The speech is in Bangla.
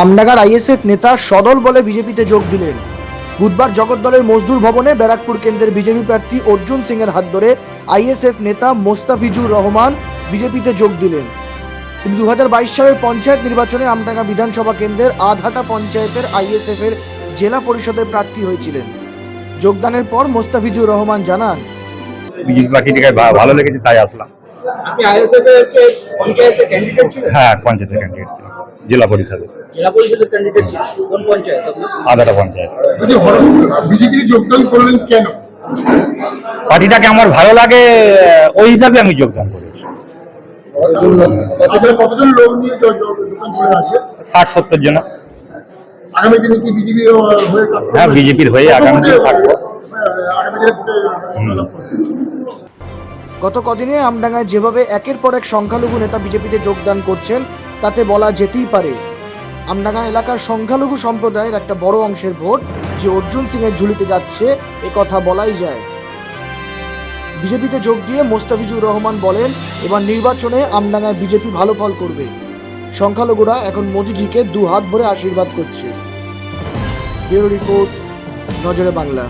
আমডাঙ্গার আইএসএফ নেতা সদল বলে বিজেপিতে যোগ দিলেন। বুধবার জগদ্দলের মজদুর ভবনে ব্যারাকপুর কেন্দ্রের বিজেপি প্রার্থী অর্জুন সিং এর হাত ধরে আইএসএফ নেতা মোস্তাফিজুর রহমান বিজেপিতে যোগ দিলেন। তিনি দু সালের পঞ্চায়েত নির্বাচনে আমডাঙ্গা বিধানসভা কেন্দ্রের আধাটা পঞ্চায়েতের আইএসএফ এর জেলা পরিষদের প্রার্থী হয়েছিলেন। যোগদানের পর মোস্তাফিজুর রহমান জানান বিজেপি পার্টিটাকে ভালো লেগেছে তাই আসলাম। আপনি আইএসএফ এর পঞ্চায়েতের ক্যান্ডিডেট ছিলেন? হ্যাঁ পঞ্চায়েতের ক্যান্ডিডেট জেলা পরিষদে জেলা পরিষদের ক্যান্ডিডেট ছিলেন কোন পঞ্চায়েত আপনি? আদাটা পঞ্চায়েত। যদি হঠাৎ বিজেপি যোগদান করলেন কেন? পার্টিটাকে আমার ভালো লাগে ওই হিসাবে আমি যোগদান করেছি। কতজন লোক নিয়ে ষাট সত্তর জন। আগামী দিনে কি বিজেপি হয়ে? হ্যাঁ, বিজেপির হয়ে আগামী দিনে থাকব। গত কদিনে আমডাঙ্গায় যেভাবে একের পর এক সংখ্যালঘু নেতা বিজেপিতে যোগদান করছেন তাতে বলা যেতেই পারে আমডাঙ্গা এলাকার সংখ্যালঘু সম্প্রদায়ের একটা বড় অংশের ভোট যে অর্জুন সিং এর ঝুলিতে যাচ্ছে, এ কথা বলাই যায়। বিজেপিতে যোগ দিয়ে মোস্তাফিজুর রহমান বলেন, এবার নির্বাচনে আমডাঙ্গায় বিজেপি ভালো ফল করবে। সংখ্যালঘুরা এখন মোদিজিকে দু হাত ভরে আশীর্বাদ করছে। ব্যুরো রিপোর্ট, নজরে বাংলা।